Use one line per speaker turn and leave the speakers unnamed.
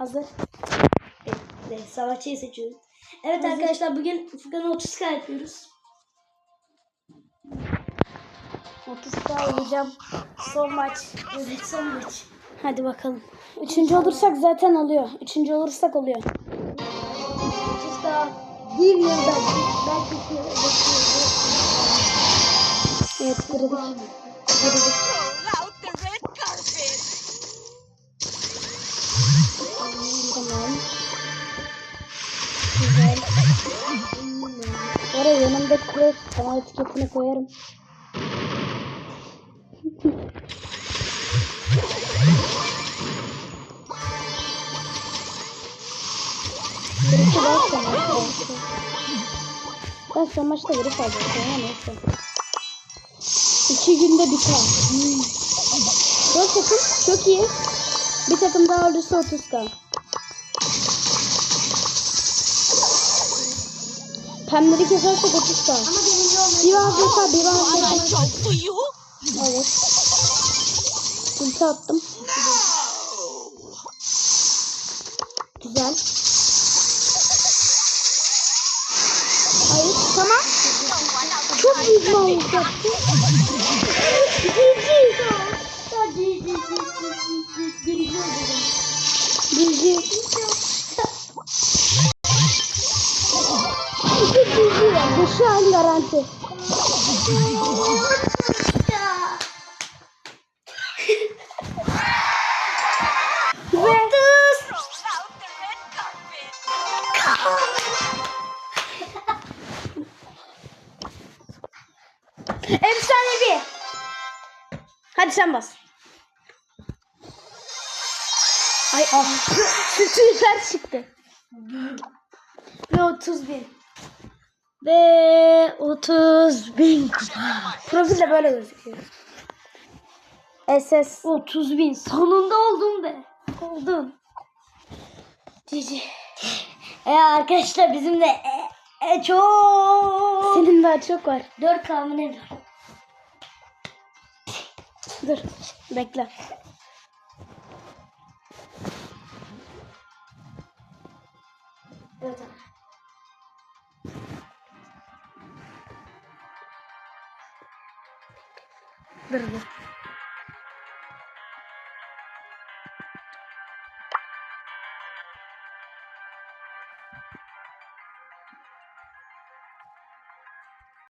Hazır.
Bekle, savaşçıyı seçiyorum. Evet arkadaşlar bugün Furkan'a 30 k yapıyoruz.
30k olacağım. Son maç.
Evet son maç.
Hadi bakalım. Üçüncü olursak zaten oluyor. Üçüncü olursak oluyor.
30 k bir yıl belki.
Evet kırdık. Kırdık. Oraya yanımda kırık. Sana etiketini koyarım. Kırıkı ben son maçta almıştım. Ben son maçta grip aldım. Ama neyse. İki günde biter. Hmm. Takım çok iyi. Bir takım daha olursa 30 Pemleri kesersek 30 k.
Ama birinci olmayı.
Bir var bir bir var
I talk to you.
Evet. Ulti attım. Güzel. Hayır tamam. Çok büyük mallık yaptı.
Birinci oldum.
Bu şu an garanti. Efsanevi. Hadi sen bas. Ay ah. Sütüler çıktı.
Ve 30 bin.
Ve 30 bin kupa. Profilde böyle gözüküyor. SS.
30 bin. Sonunda oldum be.
Oldum.
Cici. E arkadaşlar bizim de e, e, çok.
Senin daha çok var.
4 kamı ne var?
Dur. Bekle.
Evet
patlardı.